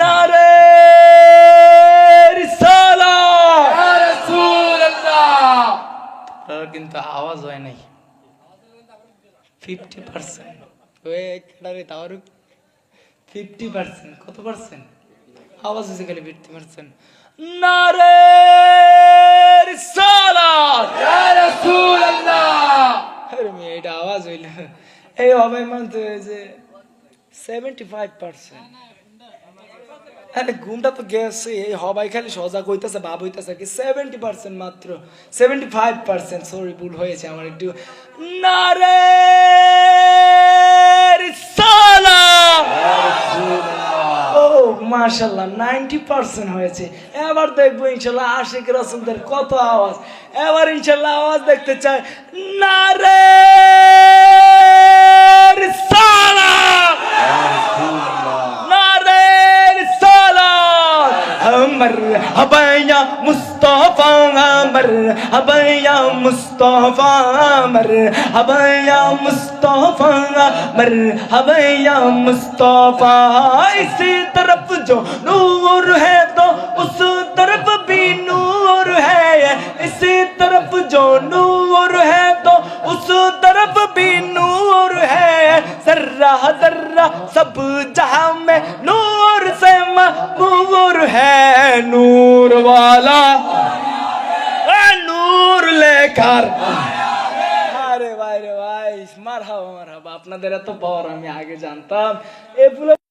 নারে কিন্তু আওয়াজ হয় নাই। Fifty percent. Fifty percent. কত পার্সেন্ট? আওয়াজ হয়েছে খালি ফিফটি পার্সেন্ট। নারে এটা আওয়াজ হইল। এই হবে মানতে যে সেভেন্টি ফাইভ পার্সেন্ট আরে ঘুমটা তো গেছে এই হবাই খালি সজাগ হইতেছে ভাব হইতেছে কি সেভেন্টি পার্সেন্ট মাত্র সেভেন্টি ফাইভ পার্সেন্ট সরি ভুল হয়েছে আমার একটু। রিসালাত ও মাশাল্লাহ নাইনটি পার্সেন্ট হয়েছে। এবার দেখব ইনশাল্লাহ আশিক রসুলদের কত আওয়াজ। এবার ইনশাল্লাহ আওয়াজ দেখতে চাই। না রে রিসালাত! अमर, हबैया मुस्तफ़ा अमर, हबैया मुस्तफ़ा अमर, हबैया मुस्तफ़ा अमर, हबैया मुस्तफ़ा। इसी तरफ़ जो नूर है तो उस तरफ़ भी नूर है। इसी तरफ़ जो नूर है तो उस तरफ़ भी नूर है। सर्रा जर्रा, सब जहाँ मबूर है नूर वाला ए, नूर लेकर আরে ভাই রে ভাই মার হাবা মার হাবা আপনাদের এত পাওয়ার আমি আগে জানতাম এগুলো